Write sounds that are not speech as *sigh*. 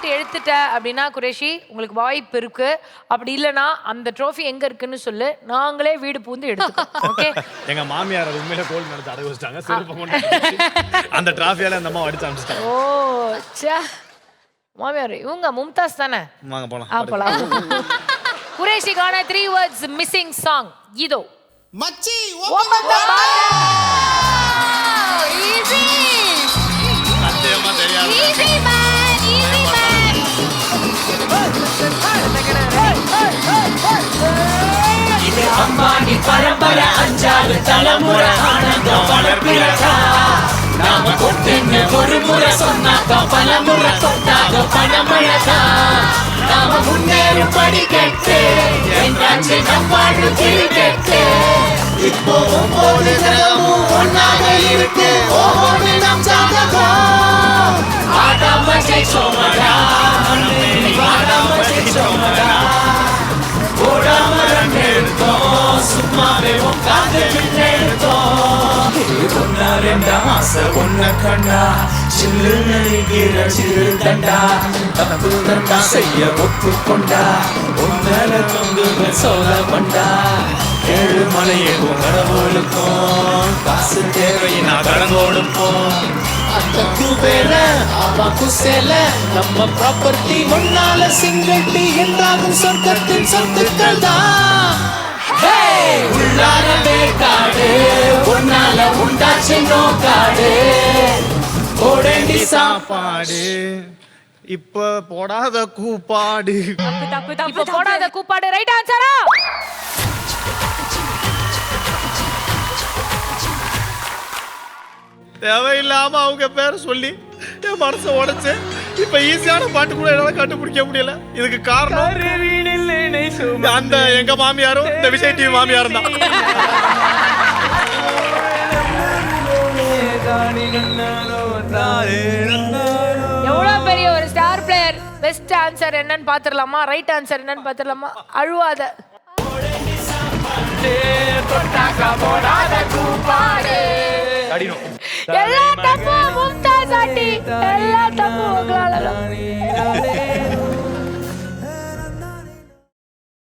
Point எடுத்துட்ட அப்படின்னா குரேஷி உங்களுக்கு வாய்ப்பு இருக்கு. அப்படி இல்லைன்னா அந்த ட்ரோஃபி எங்க இருக்குன்னு சொல்லு. நாங்களே வீடு பூந்து எடுத்துக்கோம் ஓகே *laughs* எங்க மாமியார் அது உண்மையில கோல் நடத்தி அடகு வச்சிட்டாங்க செருப்பை கொண்டு அந்த டிராஃபியால அந்த அம்மா அடிச்சு அமிச்சிட்டாங்க ஓ ச்சே. மாமியார் இவங்க மும்தாஸ் தானே? வாங்க போலாம். ஆ போலாம். குரேஷிக்கான த்ரீ வேர்ட்ஸ் மிஸ்ஸிங் சாங் இதோ. மச்சி the bottle. பரம்பரை அஞ்சாறு தலைமுறை ஆனந்தம் வளர்ப்பிறதா நாம கொட்டுன்னு ஒரு முறை சொன்னாக்கா பல முறை கொண்டாக பணமழதா நாம முன்னேறும் படிக்கட்டு என்றாச்சு நம்பாடு கிரிக்கெட்டு இப்போ ஒன்பது தினமும் ஒன்னாக இருக்கு ஒவ்வொன்று நம் ஜாதகம். சும்மாவே உட்காந்து விட்டு எடுத்தோம் ஆசை ஒன்ன கண்டா சில்லு நடிகிற சிறு தண்டா தப்பு தண்டா செய்ய ஒப்புக்கொண்டா. உன்னால தொங்குக சோழ கொண்டா ஏழு கடவுளுக்கும். காசு கடன் கொடுப்போம். அந்த குபேர அவ குசேல. நம்ம ப்ராப்பர்ட்டி முன்னால சிங்கட்டி என்றாகும் சொர்க்கத்தின் சொத்துக்கள் தான் உள்ளார வேக்காடு உன்னால உண்டாச்சு நோக்காடு. கோடண்டி சாப்பாடு. இப்ப போடாத கூப்பாடு. இப்ப போடாத கூப்பாடு. ரைட் ஆன்சரா தேவையில்லாம அவங்க பேரை சொல்லி என் மனசை உடைச்சு இப்ப ஈஸியான பாட்டு கூட என்னால கண்டுபிடிக்க முடியல. இதுக்கு காரணம் அந்த எங்க மாமியாரும் இந்த விஜய் டிவி மாமியாரும் தான். எவ்வளவு பெரிய ஒரு ஸ்டார் பிளேயர் பெஸ்ட் ஆன்சர் என்னன்னு பாத்துடலாமா ரைட் ஆன்சர் என்னன்னு பாத்துடலாமா அழுவாத. எல்லா தப்பும்